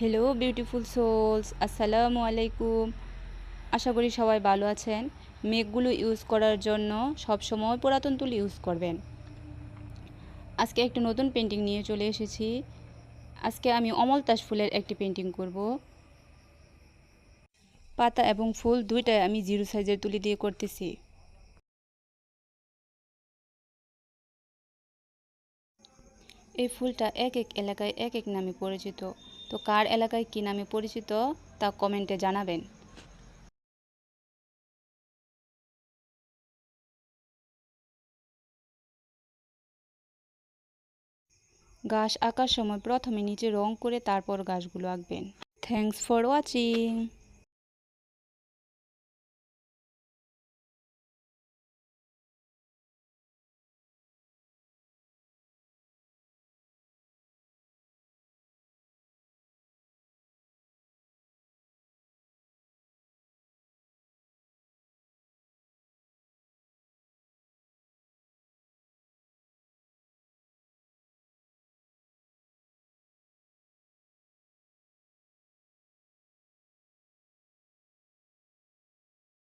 Hello beautiful sols আসসালামু আলাইকুম আশা করি সবাই ভালো আছেন। মেঘগুলো ইউজ করার জন্য সবসময় পুরাতন তুল ইউজ করবেন। আজকে একটি নতুন পেন্টিং নিয়ে চলে এসেছি। আজকে আমি অমলতাস ফুলের একটি পেন্টিং করব। পাতা এবং ফুল দুইটাই আমি জিরো সাইজের তুলি দিয়ে করতেছি। এই ফুলটা এক এক এলাকায় এক এক নামে পরিচিত। তো কার এলাকায় কি নামে পরিচিত তা কমেন্টে জানাবেন। গাছ আঁকার সময় প্রথমে নিচে রং করে তারপর গাছগুলো আঁকবেন। Thanks for watching